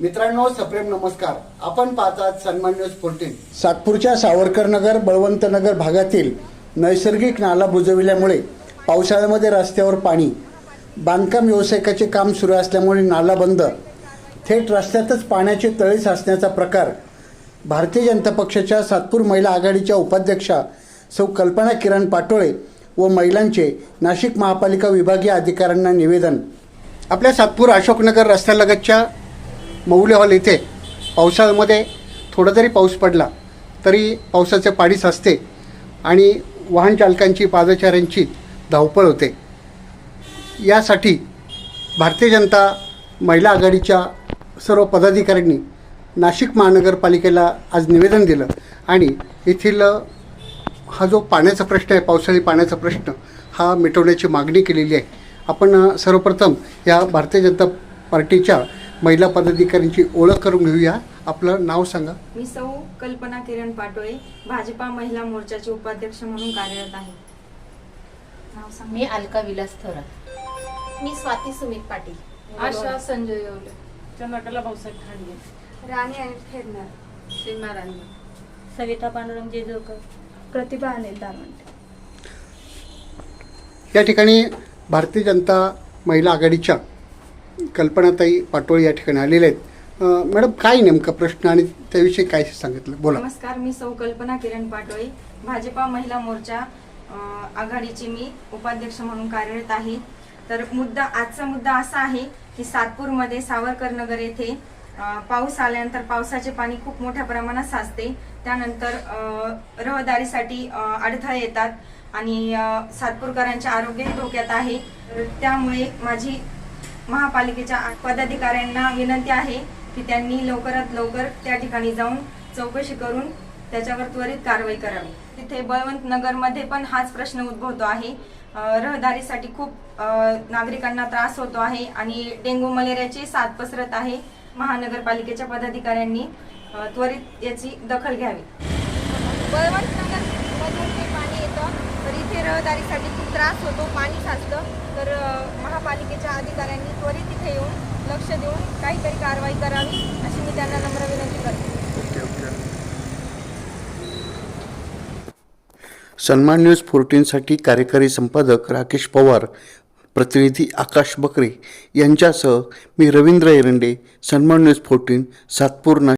मित्रांनो सप्रेम नमस्कार. आपण पाहतात सन्मान न्यूज फोर्टीन सातपूरच्या सावरकर नगर बळवंत नगर भागातील नैसर्गिक नाला बुजविल्यामुळे पावसाळ्यामध्ये रस्त्यावर पाणी बांधकाम व्यावसायिकाचे काम सुरू असल्यामुळे नाला बंद. थेट रस्त्यातच पाण्याचे तळे साचण्याचा प्रकार भारतीय जनता पक्षाच्या सातपूर महिला आघाडीच्या उपाध्यक्षा सौ कल्पना किरण पाटोळे व महिलांचे नाशिक महापालिका विभागीय अधिकाऱ्यांना निवेदन. आपल्या सातपूर अशोकनगर रस्त्यालगतच्या मौले हॉल इथे. पावसाळ्यामध्ये थोडा जरी पाऊस पडला तरी पावसाचे पाणी साचते आणि वाहन चालकांची पादचाऱ्यांची धावपळ होते. यासाठी भारतीय जनता महिला आघाडीच्या सर्व पदाधिकाऱ्यांनी नाशिक महानगरपालिकेला आज निवेदन दिलं आणि येथील हा जो पाण्याचा प्रश्न आहे पावसाळी पाण्याचा प्रश्न हा मिटवण्याची मागणी केलेली आहे. आपण सर्वप्रथम या भारतीय जनता पार्टीच्या महिला पदाधिकाऱ्यांची ओळख करून घेऊया. आपलं नाव सांगा. मी सौ कल्पना किरण पाटोळे भाजपा महिला मोर्चाचे उपाध्यक्ष म्हणून कार्यरत आहे. नाव सांग. मी अलका विलास थोरात. मी स्वाती सुमित पाटील. आशा संजय येवले. चंद्रकला भाऊसाहेब खांडगे. राणी आणि फेरणार सीमा राणी. सविता पांडुरंग जेजूरकर प्रतिभा अनिल दामंटे या ठिकाणी भारतीय जनता महिला आघाडीच्या कल्पनाताई पाटोळे या ठिकाणी आलेल्या आहेत. मॅडम काय नेमका प्रश्न आणि त्याविषयी काय सांगितलं? बोला. नमस्कार मी सौ कल्पना किरण पाटोळे भाजपा महिला मोर्चा आघाडीची मी उपाध्यक्ष म्हणून कार्यरत आहे. तर मुद्दा आजचा मुद्दा असा आहे की सातपूरमध्ये सावरकर नगर येथे पाऊस आल्यानंतर पावसाचे पाणी खूप मोठ्या प्रमाणात साचते. त्यानंतर रहदारीसाठी अडथळे येतात आणि सातपूरकरांचे आरोग्यही धोक्यात आहे. तर त्यामुळे माझी महापालिकेच्या पदाधिकाऱ्यांना विनंती आहे की त्यांनी लवकरात लवकर त्या ठिकाणी जाऊन चौकशी करून त्याच्यावर त्वरित कारवाई करावी. तिथे बळवंत नगरमध्ये पण हाच प्रश्न उद्भवतो आहे. रहदारीसाठी खूप नागरिकांना त्रास होतो आहे आणि डेंग्यू मलेरियाची साथ पसरत आहे महानगरपालिकेच्या पदाधिकाऱ्यांनी. त्वरित याची दखल घ्यावी. बळवंत नगर मधून ते पाणी येतं तर इथे रहदारीसाठी खूप त्रास होतो पाणी साचतं. तर महा महापालिकेच्या अधिकाऱ्यांनी त्वरित इथे येऊन लक्ष देऊन काहीतरी कारवाई करावी अशी मी त्यांना नम्र विनंती करते. सन्मान न्यूज फोर्टीनसाठी कार्यकारी संपादक राकेश पवार प्रतिनिधी आकाश बकरे यांच्यासह मी रवींद्र एरंडे सन्मान न्यूज फोर्टीन सातपूर